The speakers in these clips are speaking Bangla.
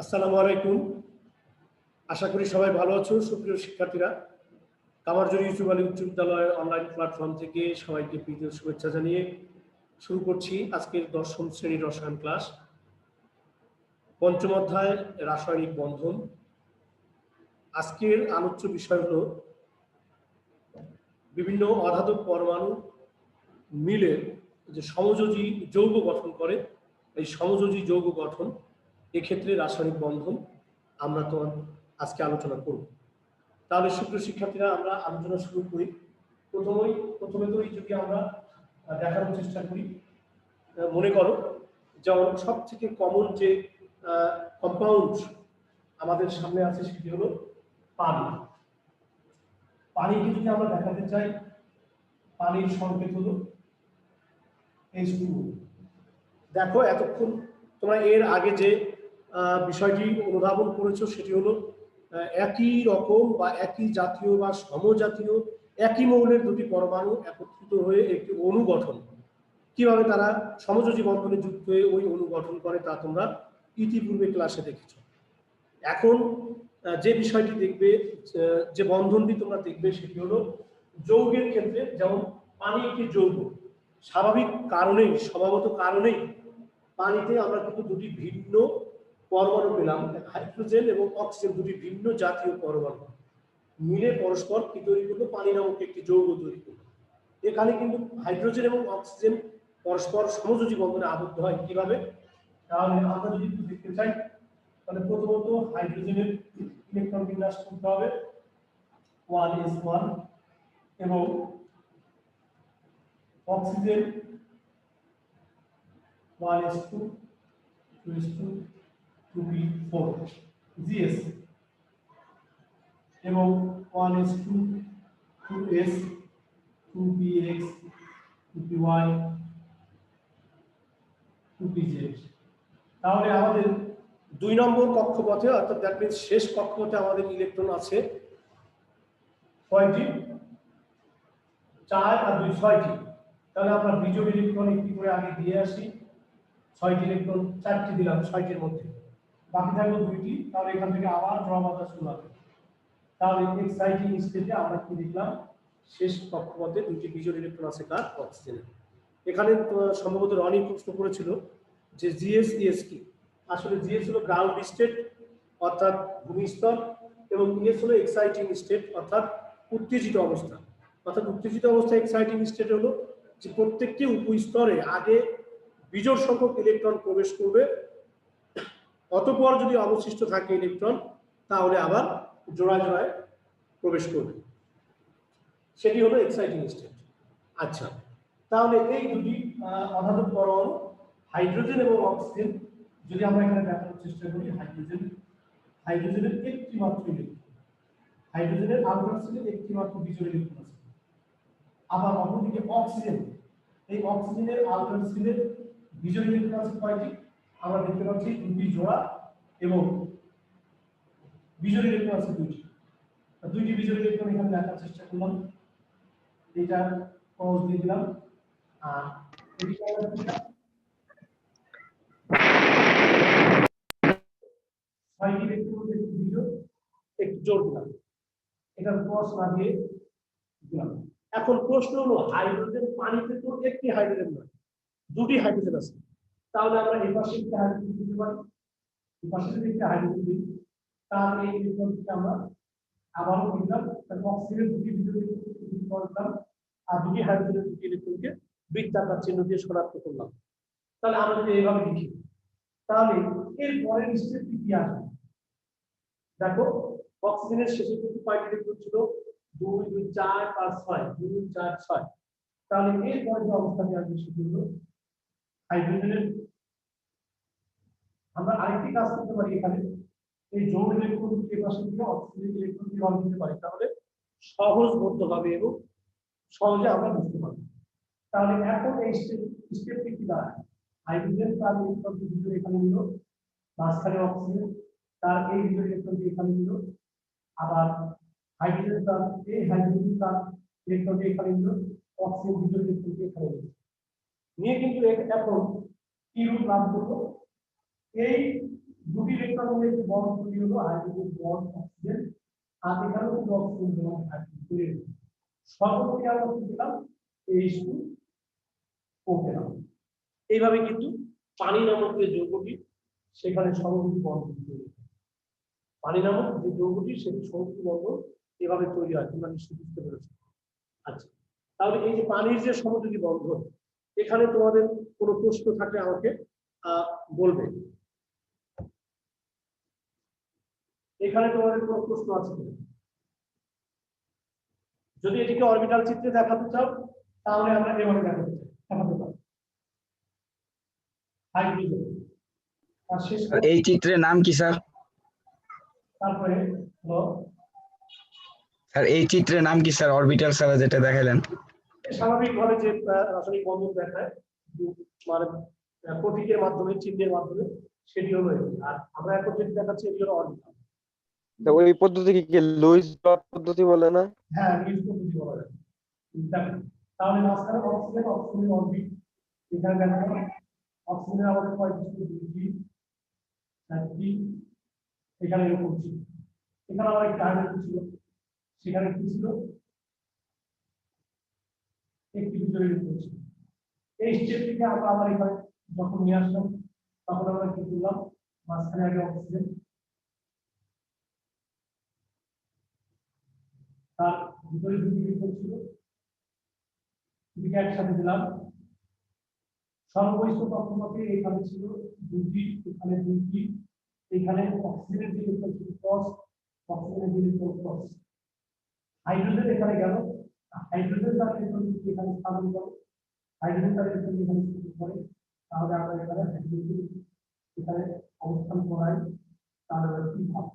আসসালামু আলাইকুম। আশা করি সবাই ভালো আছো, সুপ্রিয় শিক্ষার্থীরা। কামারজুরি ইউসুফ আলী উচ্চ বিদ্যালয়ের অনলাইন প্ল্যাটফর্ম থেকে সবাইকে প্রীতি শুভেচ্ছা জানিয়ে শুরু করছি আজকের দশম শ্রেণির রসায়ন ক্লাস পঞ্চম অধ্যায়, রাসায়নিক বন্ধন। আজকের আলোচ্য বিষয় হল বিভিন্ন অধাতব পরমাণু মিলে যে সমযোজী যৌগ গঠন করে, এই সমযোজী যৌগ গঠন। এক্ষেত্রে রাসায়নিক বন্ধন আমরা তো আজকে আলোচনা করব। তাহলে সুপ্রিয় শিক্ষার্থীরা, আমরা আলোচনা শুরু করি। প্রথমেই, প্রথমে তো এই যদি আমরা দেখানোর চেষ্টা করি। মনে করো যেমন সব থেকে কমন যে কম্পাউন্ড আমাদের সামনে আছে সেটি হলো পানি। পানিকে যদি আমরা দেখাতে চাই, পানির সংকেত হলো দেখো, এতক্ষণ তোমরা এর আগে যে বিষয়টি অনুধাবন করেছ, সেটি হলো একই রকম বা একই জাতীয় বা সমজাতীয় একই মৌলের দুটি পরমাণু একত্রিত হয়ে একটি অণু গঠন। কীভাবে তারা সমযোজী বন্ধনে যুক্ত হয়ে ওই অণু গঠন করে তা তোমরা ইতিপূর্বে ক্লাসে দেখেছ। এখন যে বিষয়টি দেখবে যে বন্ধনটি তোমরা দেখবে, সেটি হলো যৌগের ক্ষেত্রে যেমন পানি একটি যৌগ, স্বাভাবিক কারণেই, স্বভাবত কারণেই পানিতে আমরা কিন্তু দুটি ভিন্ন পরমাণু পেলাম হাইড্রোজেন এবং অক্সিজেন দুটি ভিন্ন জাতীয় পরমাণু। মিলে পরস্পর কি তৈরি করল পানি নামক একটি যৌগ তৈরি করল এখানে কিন্তু হাইড্রোজেন এবং অক্সিজেন পরস্পর সমযোজী বন্ধনে আবদ্ধ হয় কীভাবে? তাহলে আমরা যদি দেখতে চাই, তাহলে প্রথমত হাইড্রোজেনের ইলেকট্রন বিন্যাস করতে হবে। ওয়ান এস ওয়ান এবং oxygen one S two two S two two B four GS এবং one S two two S two B X two P Y two P Z তাহলে আমাদের দুই নম্বর কক্ষপথে, অর্থাৎ দ্যাট মিনস শেষ কক্ষপথে আমাদের ইলেকট্রন আছে। কয়টি চার আর দুই, ছয়টি। তাহলে আমরা বিজোড় ইলেকট্রন একটি করে আগে দিয়ে আসি। ছয়টি ইলেকট্রন চারটি দিলাম, ছয়টির মধ্যে। বাকি থাকল দুইটি, তাহলে এখান থেকে আবার ড্র বাঁধা শুরু হবে। তাহলে এক্সাইটিং স্টেজে আমরা কি দেখলাম? শেষ কক্ষপথে দুইটি বিজোড় ইলেকট্রন আছে কার অক্সিজেনের এখানে সম্ভবত রনি প্রশ্ন করেছিল যে জিএস ইএস কি আসলে জিএস হলো গ্রাউন্ড স্টেট অর্থাৎ ভূমিস্তর, এবং ইএস হলো এক্সাইটিং স্টেট অর্থাৎ উত্তেজিত অবস্থা। অর্থাৎ উত্তেজিত অবস্থা এক্সাইটিং স্টেট হলো যে প্রত্যেকটি উপস্তরে আগে বিজোড় সংখ্যক ইলেকট্রন প্রবেশ করবে অতপর যদি অবশিষ্ট থাকে ইলেকট্রন তাহলে আবার জোড়ায় জোড়ায় প্রবেশ করবে। সেটি হলো এক্সাইটিং স্টেট আচ্ছা তাহলে এই দুটি আহ, অধাতব পরমাণু হাইড্রোজেন এবং অক্সিজেন যদি আমরা এখানে দেখানোর চেষ্টা করি হাইড্রোজেন হাইড্রোজেনের একটি মাত্র ইলেকট্রন হাইড্রোজেনের আলফাক্সিলের একটি মাত্র বিজোড় ইলেকট্রন আছে। আবার অপরদিকে অক্সিজেন এই অক্সিজেনের আলফাক্সিলের বিজোড় ইলেকট্রন আছে কয়টি? আমরা দেখতে পাচ্ছি দুটি জোড়া এবং বিজোড় ইলেকট্রন আছে দুইটি দুইটি বিজোড় ইলেকট্রন এখানে দেখার চেষ্টা করলাম। এটা ক্রস দিয়ে দিলাম। আর এটা দিলাম। এখন প্রশ্ন হলো হাইড্রোজেন পানিতে তো একটি হাইড্রোজেন নয়, দুটি হাইড্রোজেন আছে। তাহলে আমরা এই পাশে একটি হাইড্রোজেন দিতে পারি। এই পাশে যদি হাইড্রোজেন দিই তার এই ইলেকট্রনটিকে আমরা আবারও দিলাম তাহলে অক্সিজেন দুটি ইলেকট্রন দিলাম আর দুটি হাইড্রোজেনের দুটি ইলেকট্রনকে বৃত্তাকার চিহ্ন দিয়ে শনাক্ত করলাম। তাহলে আমরা যদি এইভাবে লিখি, তাহলে এর পরের স্টেপটি কি আসবে? দেখো অক্সিজেনের শেষে কিন্তু কয়টি ইলেকট্রন ছিল দুই দুই, চার, পাঁচ, ছয়, দুই, চার, ছয়। তাহলে এর পরে যে অবস্থাটি আসবে সেটি হলো হাইড্রোজেনের আমরা আরেকটি কাজ করতে পারি এখানে। এই জোর ইলেকট্রন কে পাশে দিয়ে অক্সিজেন ইলেকট্রন দিয়ে অন দিতে পারি, তাহলে এবং সহজে আমরা বুঝতে পারব। তাহলে এখন এই স্টেপ, স্টেপটি কি দাঁড়ায়? হাইড্রোজেন তার ইলেকট্রন ভিতরে এখানে নিল, মাঝখানে অক্সিজেন, তার এই ভিতরে ইলেকট্রন এখানে নিল, আবার হাইড্রোজেন তার, এই হাইড্রোজেন তার ইলেকট্রন এখানে নিল, অক্সিজেন ভিতরে এখানে নিল। নিয়ে কিন্তু এখন কি রূপ লাভ করব? এই দুটি হলে একটি বন্ড তৈরি হলো হাইড্রোজেন বন্ড অক্সিজেন আর এখানেও কিন্তু অক্সিজেন এবং হাইড্রোজেন তৈরি হলো সর্বোপরি আমরা কি পেলাম? এইচ টু ও পেলাম। এইভাবে কিন্তু পানি নামক যে যৌগটি, সেখানে সমযোজী বন্ধন তৈরি। পানি নামক যে যৌগটি, সেটি সমযোজী বন্ধন এভাবে তৈরি হয়। তোমরা নিশ্চয়ই বুঝতে পেরেছ। আচ্ছা তাহলে এই যে পানির যে সমযোজী বন্ধন এখানে তোমাদের কোনো প্রশ্ন থাকলে আমাকে আহ, বলবে। এখানে তোমাদের কোনো প্রশ্ন আছে যদি এটিকে অরবিটাল চিত্রে দেখাতে চাও তাহলে আমরা এভাবে দেখাতে দেখাতে পারি। হাইড্রোজেন এই চিত্রের নাম কি স্যার? তারপরে স্যার এই চিত্রের নাম কি স্যার? অরবিটাল স্যার যেটা দেখালেন। স্বাভাবিকভাবে যে রাসায়নিক বন্ধন দেখায় মানে প্রতীকের মাধ্যমে চিহ্নের মাধ্যমে সেটি হলো আর আমরা এখন যেটি দেখাচ্ছি এটি হলো অরবিটাল তা ওই পদ্ধতি কি লুইস ডট পদ্ধতি বলে না? হ্যাঁ নিউজ পদ্ধতি বলা যায়। তাহলে মাঝখানে অক্সিজেন অক্সিজেন অরবিট। এখানে দেখো অক্সিজেন আমাদের ছিল দুইটি চারটি এখানে এরকম ছিল। এখানে আমার একটি হাইড্রোজেন ছিল। সেখানে কি ছিল? একটি ভিতরে ছিল এই স্টেপটিকে আমরা আবার এখানে যখন নিয়ে আসলাম, তখন আমরা কি করলাম? মাঝখানে আগে অক্সিজেন তার ভিতরে দুটি ইলেকট্রন ছিল। দুটিকে একসাথে দিলাম। সর্ববৈশ্য কক্ষপথে এখানে ছিল দুটি, এখানে দুটি, এখানে অক্সিজেনের যে ইলেকট্রন ছিল ক্রস অক্সিজেনের যে ইলেকট্রন ক্রস হাইড্রোজেন এখানে গেল। হাইড্রোজেন তার ইলেকট্রন এখানে স্থাপন করে হাইড্রোজেন তার ইলেকট্রন এখানে স্থাপন করে তাহলে আমরা এখানে হাইড্রোজেন এখানে অবস্থান করাই তাহলে কি হবে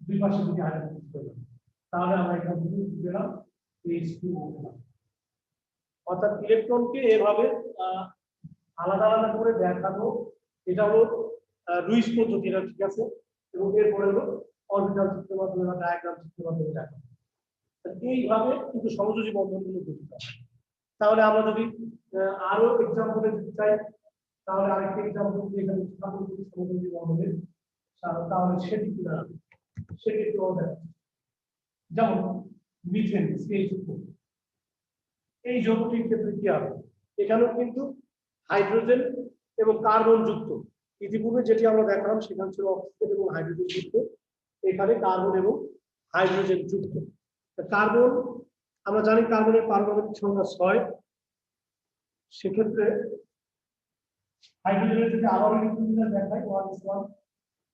দুই পাশে যদি হাইড্রোজেন তাহলে আমরা এখান থেকে অর্থাৎ ইলেকট্রনকে এভাবে আলাদা আলাদা করে দেখানো, এটা হলো আহ, লুইস পদ্ধতি এটা ঠিক আছে এবং এরপরে হলো অরবিটাল চিত্রের মাধ্যমে বা ডায়াগ্রাম চিত্রের মাধ্যমে দেখানো। তা এইভাবে কিন্তু সমযোজী বন্ধনগুলো গঠিত। তাহলে আমরা যদি আরও এক্সাম্পলে দিতে চাই তাহলে আরেকটা এক্সাম্পল এখানে স্থাপন করি সমযোজী বন্ধনের তাহলে সেটি কি দাঁড়াবে? সেটি একটু যেমন মিথেন সিএইচ এই যৌগটির ক্ষেত্রে কি হবে? এখানেও কিন্তু হাইড্রোজেন এবং কার্বন যুক্ত। ইতিপূর্বে যেটি আমরা দেখালাম সেখানে ছিল অক্সিজেন এবং হাইড্রোজেন যুক্ত। এখানে কার্বন এবং হাইড্রোজেন যুক্ত। কার্বন আমরা জানি কার্বনের পারমাণবিক সংখ্যা ছয়। সেক্ষেত্রে হাইড্রোজেনের যদি ইলেকট্রন দেখায় ওয়ান ইস ওয়ান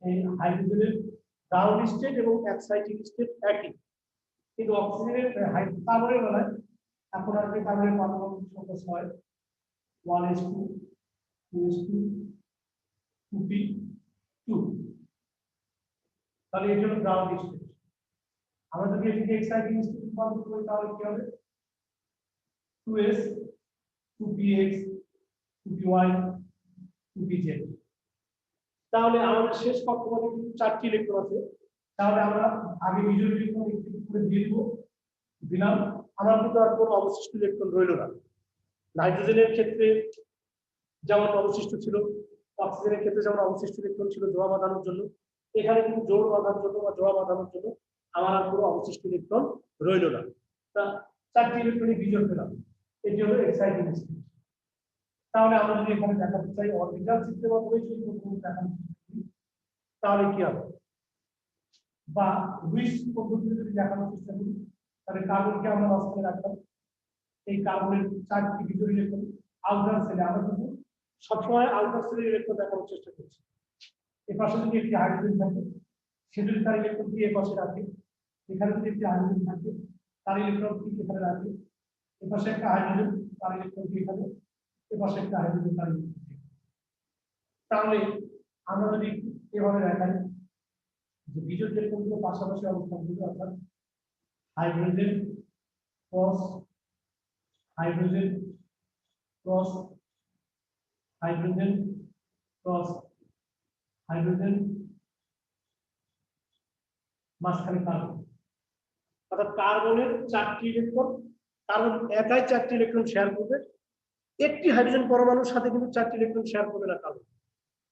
এই হাইড্রোজেনের ডাউন স্টেট এবং এক্সাইটিং স্টেট একই। কিন্তু অক্সিজেনের কার্বনের বেলায় এখন আর কি কার্বনের পারমাণবিক সংখ্যা ছয়। One S two two S two two P two তাহলে এটি হলো গ্রাউন্ড স্টেট আমরা যদি এটিকে এক্সাইটিং স্টেট রূপান্তর করি, তাহলে কি হবে? Two two P X Y two P তাহলে আমাদের শেষ কক্ষপথে কিন্তু চারটি ইলেকট্রন আছে। তাহলে আমরা আগে বিজয় ইলেকট্রন একটি করে দিয়ে দিব, দিলাম। আমার কিন্তু আর কোনো অবশিষ্ট ইলেকট্রন রইল না। নাইট্রোজেনের ক্ষেত্রে যেমন অবশিষ্ট ছিল অক্সিজেনের ক্ষেত্রে যেমন অবশিষ্ট ইলেকট্রন ছিল জোড়া বাঁধানোর জন্য, এখানে কিন্তু জোড় বাঁধার জন্য বা জোড়া বাঁধানোর জন্য আমার আর কোনো অবশিষ্ট ইলেকট্রন রইল না। তা চারটি ইলেকট্রনিক বিজয় পেলাম। এটি হলো এক্সাইটিং তাহলে আমরা যদি এখানে দেখাতে চাই অরবিটাল চিত্রের মাধ্যমে যদি প্রথম দেখানো তাহলে কি হবে? বা লুইস পদ্ধতিতে যদি দেখানোর চেষ্টা করি, তাহলে কার্বনকে আমরা মাঝখানে রাখলাম। এই কার্বনের চারটি ভিতরে ইলেকট্রন আউটার সেলে আমরা কিন্তু সবসময় আউটার সেলের ইলেকট্রন দেখানোর চেষ্টা করছি। এ পাশে যদি একটি হাইড্রোজেন থাকে সে যদি তার ইলেকট্রন দিয়ে পাশে রাখে। এখানে যদি একটি হাইড্রোজেন থাকে, তার ইলেকট্রন কি এখানে রাখে। এ পাশে একটা হাইড্রোজেন, তার ইলেকট্রন কি এখানে এ পাশে একটা হাইড্রোজেন, তার কি এখানে। তাহলে আমরা যদি এভাবে দেখাই যে বিজয় ইলেকট্রনগুলো পাশাপাশি অবস্থান করবে, অর্থাৎ hydrogen cross hydrogen cross hydrogen cross hydrogen মাঝখানে কার্বন অর্থাৎ কার্বনের চারটি ইলেকট্রন কার্বন একাই চারটি ইলেকট্রন শেয়ার করবে। একটি হাইড্রোজেন পরমাণুর সাথে কিন্তু চারটি ইলেকট্রন শেয়ার করবে না কার্বন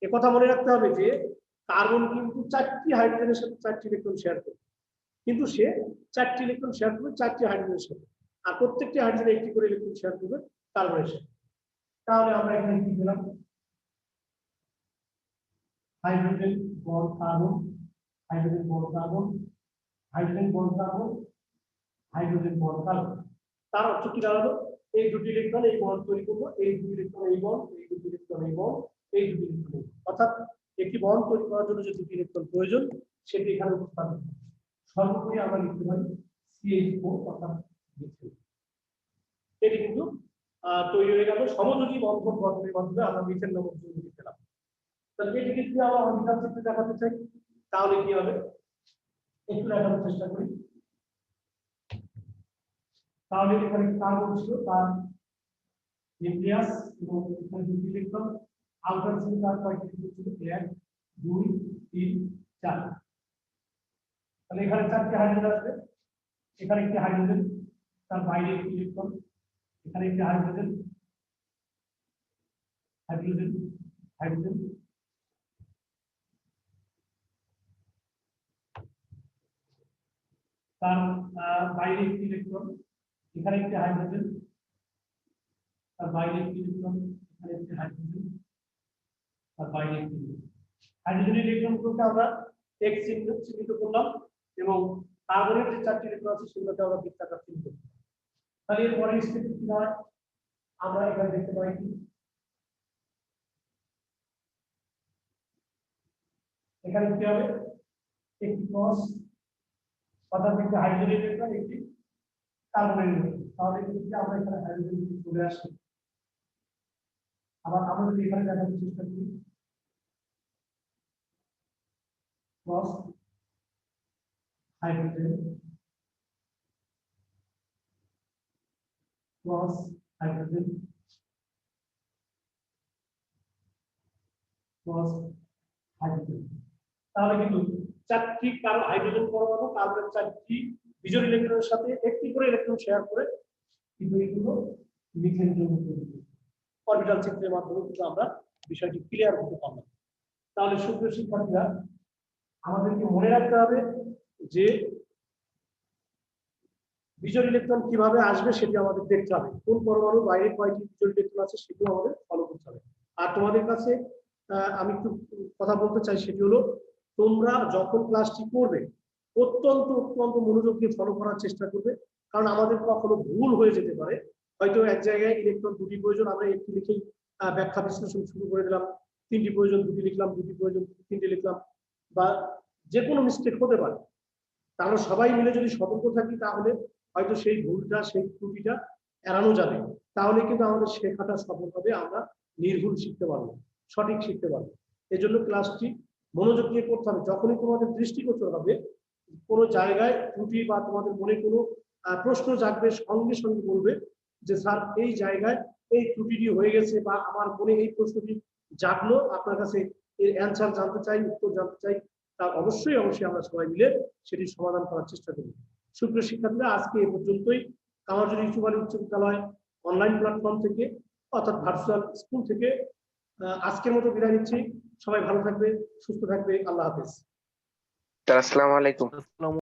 এ কথা মনে রাখতে হবে যে কার্বন কিন্তু চারটি হাইড্রোজেনের সাথে চারটি ইলেকট্রন শেয়ার করবে। কিন্তু সে চারটি ইলেকট্রন শেয়ার করবে চারটি হাইড্রোজেনের সাথে। আর প্রত্যেকটি হাইড্রোজেন একটি করে ইলেকট্রন শেয়ার করবে কার্বনের সাথে। তাহলে আমরা এখানে কি পেলাম? Hydrogen bond carbon hydrogen bond carbon hydrogen bond carbon hydrogen bond carbon তার অর্থ কি দাঁড়াল? এই দুটি ইলেকট্রন এই বন্ড তৈরি করব এই দুটি ইলেকট্রন এই বন্ড এই দুটি ইলেকট্রন এই বন্ড এই দুটি ইলেকট্রন অর্থাৎ একটি বন্ড তৈরি করার জন্য যে দুটি ইলেকট্রন প্রয়োজন, সেটি এখানে উপস্থাপিত হবে। সর্বোপরি আমরা লিখতে পারি সিএইচ ফোর অর্থাৎ এটি কিন্তু তৈরি হয়ে গেল। সমযোজী বন্ধন গঠনের মাধ্যমে আমরা মিথেন নামক যৌগটি পেলাম। তাহলে এটিকে যদি আমরা অর্বিটাল চিত্রে দেখাতে চাই, তাহলে কি হবে? একটু দেখানোর চেষ্টা করি। তাহলে এখানে কার্বন ছিল, তার নিউক্লিয়াস এবং এখানে দুটি ইলেকট্রন। আলফা ছিল তার ইলেকট্রন ছিল, এক, দুই, তিন, চার। তাহলে এখানে চারটি হাইড্রোজেন আসবে। এখানে একটি হাইড্রোজেন, তার বাইরে একটি ইলেকট্রন। এখানে একটি হাইড্রোজেন হাইড্রোজেন হাইড্রোজেন তার বাইরে একটি ইলেকট্রন এখানে একটি হাইড্রোজেন তার বাইরে একটি ইলেকট্রন এখানে একটি হাইড্রোজেন তার বাইরে একটি হাইড্রোজেন ইলেকট্রনগুলোকে আমরা এক্স চিহ্ন চিহ্নিত করলাম এবং কার্বনের যে চারটি ইলেকট্রন আছে সেগুলোকে আমরা বৃত্তাকার চিহ্নিত করলাম। তাহলে এর পরে স্টেপ কি হয়? আমরা এখানে দেখতে পাই কি? এখানে কি হবে? একটি ক্রস অর্থাৎ একটি হাইড্রোজেন ইলেকট্রন একটি কার্বনের ইলেকট্রন তাহলে কিন্তু আমরা এখানে হাইড্রোজেন চলে আসে আবার আমরা যদি এখানে দেখার চেষ্টা করি cross hydrogen cross hydrogen cross hydrogen তাহলে কিন্তু চারটি কার্বন হাইড্রোজেন পরমাণু কার্বনের চারটি বিজোড় ইলেকট্রনের সাথে একটি করে ইলেকট্রন শেয়ার করে কিন্তু এগুলো মিথেন যৌগ তৈরি। অরবিটাল চিত্রের মাধ্যমে কিন্তু আমরা বিষয়টি ক্লিয়ার হতে পারলাম। তাহলে সুপ্রিয় শিক্ষার্থীরা, আমাদেরকে মনে রাখতে হবে যে বিজোড় ইলেকট্রন কীভাবে আসবে সেটি আমাদের দেখতে হবে। কোন পরমাণু বাইরে কয়টি বিজয় ইলেকট্রন আছে সেটিও আমাদের ফলো করতে হবে। আর তোমাদের কাছে আমি একটু কথা বলতে চাই সেটি হলো, তোমরা যখন ক্লাসটি করবে, অত্যন্ত অত্যন্ত মনোযোগ দিয়ে ফলো করার চেষ্টা করবে। কারণ আমাদের কখনো ভুল হয়ে যেতে পারে। হয়তো এক জায়গায় ইলেকট্রন দুটি প্রয়োজন, আমরা একটি লিখেই ব্যাখ্যা বিশ্লেষণ শুরু করে দিলাম। তিনটি প্রয়োজন, দুটি লিখলাম, দুটি প্রয়োজন, তিনটি লিখলাম। বা যে কোনো মিস্টেক হতে পারে। তাহলে সবাই মিলে যদি সতর্ক থাকি তাহলে হয়তো সেই ভুলটা, সেই ত্রুটিটা এড়ানো যাবে। তাহলে কিন্তু আমাদের শেখাটা সফল হবে, আমরা নির্ভুল শিখতে পারব, সঠিক শিখতে পারব। এই জন্য ক্লাসটি মনোযোগ দিয়ে করতে হবে। যখনই তোমাদের দৃষ্টিগোচর হবে, কোনো জায়গায় ত্রুটি বা তোমাদের মনে কোনো প্রশ্ন জাগবে, সঙ্গে সঙ্গে বলবে যে, স্যার, এই জায়গায় এই ত্রুটিটি হয়ে গেছে বা আমার মনে এই প্রশ্নটি জাগলো, আপনার কাছে এর অ্যান্সার জানতে চাই, উত্তর জানতে চাই। তা অবশ্যই অবশ্যই আমরা সবাই মিলে সেটি সমাধান করার চেষ্টা করি সুপ্রিয় শিক্ষার্থীরা আজকে এ পর্যন্তই। কামারজুরি উচ্চ বিদ্যালয় অনলাইন প্ল্যাটফর্ম থেকে অর্থাৎ ভার্চুয়াল স্কুল থেকে আহ, আজকের মতো বিদায় নিচ্ছি। সবাই ভালো থাকবে সুস্থ থাকবে। আল্লাহ হাফেজ। আসসালামু আলাইকুম।